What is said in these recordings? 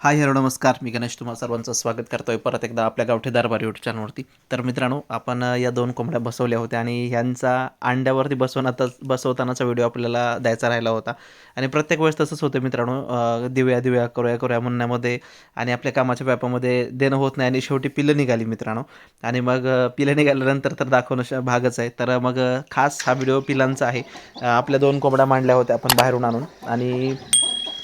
Hi hello नमस्कार. मी गणेश तुम्हाला सर्वांचं स्वागत करतो आहे परत एकदा आपल्या गावठी दरबार यूट्यूब चॅनलवरती तर मित्रांनो आपण या दोन कोंबड्या बसवल्या होत्या आणि ह्यांचा अंड्यावरती बसवण्याचा बसवतानाचा व्हिडिओ आपल्याला द्यायचा राहिला होता. आणि प्रत्येक वेळेस तसंच होतं मित्रांनो दिव्या दिव्या करूया करूया म्हणण्यामध्ये आणि आपल्या कामाच्या व्यापामध्ये देणं होत नाही आणि शेवटी पिलं निघाली मित्रांनो. आणि मग पिलं निघाल्यानंतर तर दाखवणं भागच आहे. तर मग खास हा व्हिडिओ पिलांचा आहे. आपल्या दोन कोंबड्या मांडल्या होत्या आपण बाहेरून आणून. आणि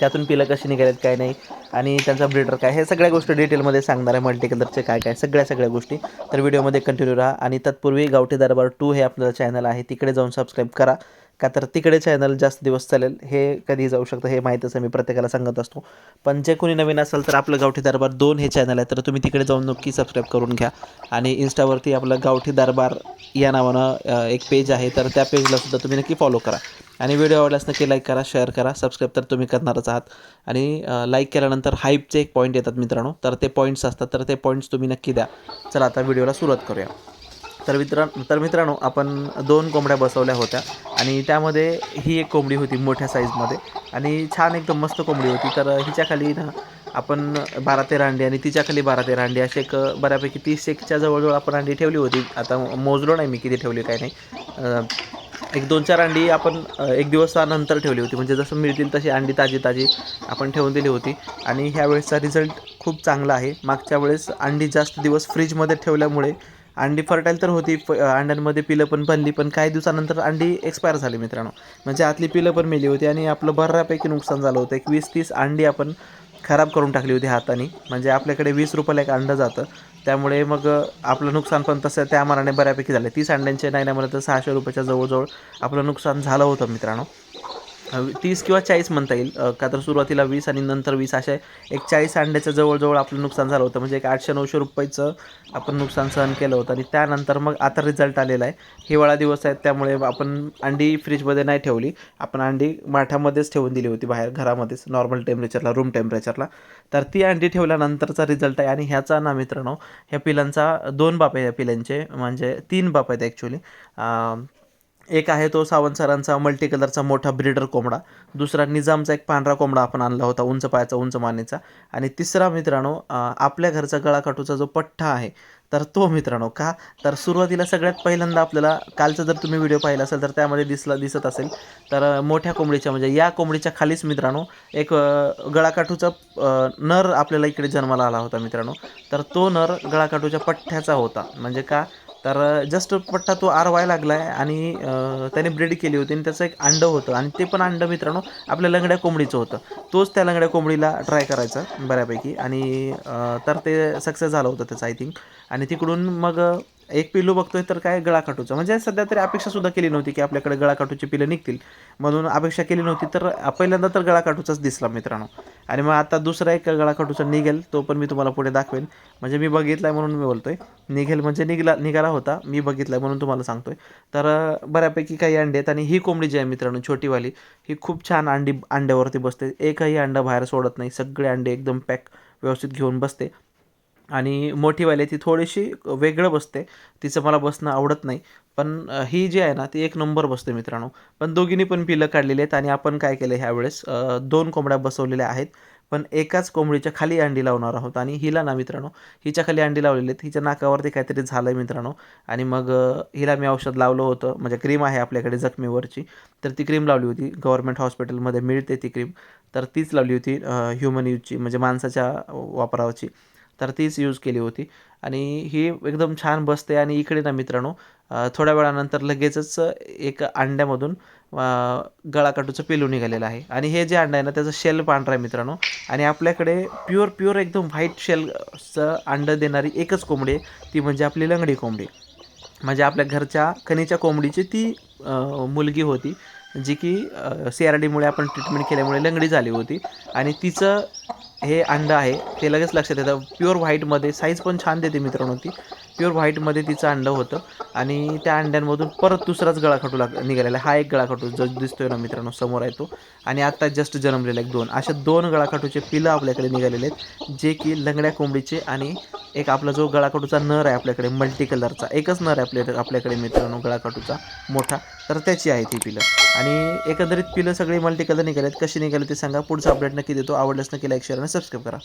त्यातून पिलं कशी निघालेत काय नाही. आणि त्यांचा ब्रिडर काय हे सगळ्या गोष्टी डिटेलमध्ये सांगणार आहे मल्टीकलरचे काय काय सगळ्या सगळ्या गोष्टी. तर व्हिडिओमध्ये कंटिन्यू राहा. आणि तत्पूर्वी गावठी दरबार टू हे आपलं चॅनल आहे. तिकडे जाऊन सबस्क्राईब करा. का तर तिकडे चॅनल जास्त दिवस चालेल. हे कधी जाऊ शकतं हे माहीतच आहे मी प्रत्येकाला सांगत असतो. पण जे कोणी नवीन असेल तर आपलं गावठी दरबार दोन हे चॅनल आहे. तर तुम्ही तिकडे जाऊन नक्की सबस्क्राईब करून घ्या. आणि इन्स्टावरती आपलं गावठी दरबार या नावानं एक पेज आहे. तर त्या पेजला सुद्धा तुम्ही नक्की फॉलो करा. आणि व्हिडिओ आवडल्यास नक्की लाईक करा शेअर करा. सबस्क्राईब तर तुम्ही करणारच आहात. आणि लाईक केल्यानंतर हाईपचे एक पॉईंट येतात मित्रांनो. तर ते पॉईंट्स असतात तर ते पॉईंट्स तुम्ही नक्की द्या. चला आता व्हिडिओला सुरुवात करूया. तर मित्रां तर मित्रांनो आपण दोन कोंबड्या बसवल्या होत्या. आणि त्यामध्ये ही एक कोंबडी होती मोठ्या साईजमध्ये आणि छान एकदम मस्त कोंबडी होती. तर हिच्याखाली ना आपण बारा तेरा अंडी आणि तिच्याखाली बारा तेरा अंडी. असे एक बऱ्यापैकी तीस एकच्या जवळजवळ आपण अंडी ठेवली होती. आता मोजलो नाही मी किती ठेवली काय नाही. एक दोन चार अंडी आपण एक दिवसानंतर ठेवली होती. म्हणजे जसं मिळतील तशी अंडी ताजी ताजी आपण ठेवून दिली होती. आणि ह्या वेळेसचा रिझल्ट खूप चांगला आहे. मागच्या वेळेस अंडी जास्त दिवस फ्रीजमध्ये ठेवल्यामुळे अंडी फर्टाईल तर होती फ अंड्यांमध्ये पिलं पण बनली पण काही दिवसानंतर अंडी एक्सपायर झाली मित्रांनो. म्हणजे आतली पिलं पण मेली होती आणि आपलं बऱ्यापैकी नुकसान झालं होतं. एक वीस तीस अंडी आपण खराब करून टाकली होती हाताने. म्हणजे आपल्याकडे वीस रुपयाला एक अंडं जातं. त्यामुळे मग आपलं नुकसान पण तसं त्या मानाने बऱ्यापैकी झालं. तीस अंड्यांचे नाही नाही म्हणलं तर सहाशे रुपयाच्या जवळजवळ आपलं नुकसान झालं होतं मित्रांनो. तीस किंवा चाळीस म्हणता येईल. का तर सुरुवातीला वीस आणि नंतर वीस अशा एक चाळीस अंड्याचं जवळजवळ आपलं नुकसान झालं होतं. म्हणजे एक आठशे नऊशे रुपयाचं आपण नुकसान सहन केलं होतं. आणि त्यानंतर मग आता रिझल्ट आलेला आहे. हिवाळा दिवस आहेत त्यामुळे आपण अंडी फ्रीजमध्ये नाही ठेवली. आपण अंडी माठामध्येच ठेवून दिली होती बाहेर घरामध्येच नॉर्मल टेम्परेचरला रूम टेम्परेचरला तर ती अंडी ठेवल्यानंतरचा रिझल्ट आहे. आणि ह्याचा ना मित्रांनो ह्या पिलांचा दोन बाप आहे या पिलांचे म्हणजे तीन बाप आहेत ॲक्च्युली एक आहे तो सावंत सरांचा मल्टी कलरचा मोठा ब्रिडर कोंबडा. दुसरा निजामचा एक पांढरा कोंबडा आपण आणला होता उंच पायाचा उंच मानेचा. आणि तिसरा मित्रांनो आपल्या घरचा गळाकाठूचा जो पठ्ठा आहे तर तो मित्रांनो का? तर सुरुवातीला सगळ्यात पहिल्यांदा आपल्याला कालचा जर तुम्ही व्हिडिओ पाहिला असेल तर त्यामध्ये दिसला दिसत असेल. तर मोठ्या कोंबडीच्या म्हणजे या कोंबडीच्या खालीच मित्रांनो एक गळाकाठूचा नर आपल्याला इकडे जन्माला आला होता मित्रांनो. तर तो नर गळाकाठूच्या पठ्ठ्याचा होता. म्हणजे का? तर जस्ट पट्टा तो आरवायला लागला आहे आणि त्याने ब्रीड केली होती आणि त्याचं एक अंडं होतं आणि ते पण अंडं मित्रांनो आपल्या लंगड्या कोंबडीचं होतं. तोच त्या लंगड्या कोंबडीला ट्राय करायचा बऱ्यापैकी आणि तर ते सक्सेस झालं होतं त्याचं आय थिंक आणि तिकडून मग एक पिल्लू बघतोय तर काय गळाकाटूचं म्हणजे सध्या तरी अपेक्षासुद्धा केली नव्हती की आपल्याकडे गळाकाठूची पिलं निघतील. म्हणून अपेक्षा केली नव्हती तर पहिल्यांदा तर गळाकाटूचाच दिसला मित्रांनो. आणि मग आता दुसरा एक गळाकाटूचा निघेल तो पण मी तुम्हाला पुढे दाखवेन. म्हणजे मी बघितला आहे म्हणून मी बोलतोय. निघेल म्हणजे निघला निघाला होता मी बघितला म्हणून तुम्हाला सांगतोय. तर बऱ्यापैकी काही अंडे आहेत आणि ही कोंबडी जी आहे मित्रांनो छोटीवाली ही खूप छान अंडी अंड्यावरती बसते. एकही अंडं बाहेर सोडत नाही. सगळे अंडे एकदम पॅक व्यवस्थित घेऊन बसते. आणि मोठीवाली ती थोडीशी वेगळं बसते. तिचं मला बसणं आवडत नाही. पण ही जी आहे ना ती एक नंबर बसते मित्रांनो. पण दोघींनी पण पिलं काढलेली आहेत आणि आपण काय केलं ह्यावेळेस दोन कोंबड्या बसवलेल्या आहेत. पण एकाच कोंबडीच्या खाली अंडी लावणार आहोत. आणि हिला ना मित्रांनो हिच्या खाली अंडी लावलेली आहेत. हिच्या नाकावरती काहीतरी झालं आहे मित्रांनो. आणि मग हिला मी औषध लावलं होतं. म्हणजे क्रीम आहे आपल्याकडे जखमीवरची. तर ती क्रीम लावली होती. गव्हर्मेंट हॉस्पिटलमध्ये मिळते ती क्रीम. तर तीच लावली होती ह्युमन यूजची म्हणजे माणसाच्या वापरावरची. तर तीच यूज केली होती. आणि ही एकदम छान बसते. आणि इकडे ना मित्रांनो थोड्या वेळानंतर लगेचच एक अंड्यामधून गळाकाटूचं पेलू निघालेलं आहे. आणि हे जे अंडं आहे ना त्याचं शेल पांढरा आहे मित्रांनो. आणि आपल्याकडे प्युअर प्युअर एकदम व्हाईट शेलचं अंडं देणारी एकच कोंबडी आहे. ती म्हणजे आपली लंगडी कोंबडी. म्हणजे आपल्या घरच्या खनीच्या कोंबडीची ती मुलगी होती जी की सी आर डीमुळे आपण ट्रीटमेंट केल्यामुळे लंगडी झाली होती. आणि तिचं हे अंडं आहे ते लगेच लक्षात येतं. प्युअर व्हाईटमध्ये साईज पण छान देते मित्रांनो ती. प्युअर व्हाईटमध्ये तिचं अंडं होतं. आणि त्या अंड्यांमधून परत दुसराच गळाखाटू लाग निघालेला आहे. हा एक गळाखाटू जो दिसतोय ना मित्रांनो समोर आहे तो. आणि आत्ता जस्ट जन्मलेला एक दोन. अशा दोन गळाखाटूचे पिलं आपल्याकडे निघालेले आहेत जे की लंगड्या कोंबडीचे आणि एक आपला जो गळाकाटूचा नर आहे आपल्याकडे मल्टी कलरचा एकच नर आहे आपल्या आपल्याकडे मित्रांनो गळाकाटूचा मोठा. तर त्याची आहे ती पिलं. आणि एकंदरीत पिलं सगळी मल्टी कलर निघालेत. कशी निघाले ते सांगा. पुढचा अपडेट नक्की देतो. आवडल्यास नक्की लाईक शेअर आणि सबस्क्राईब करा.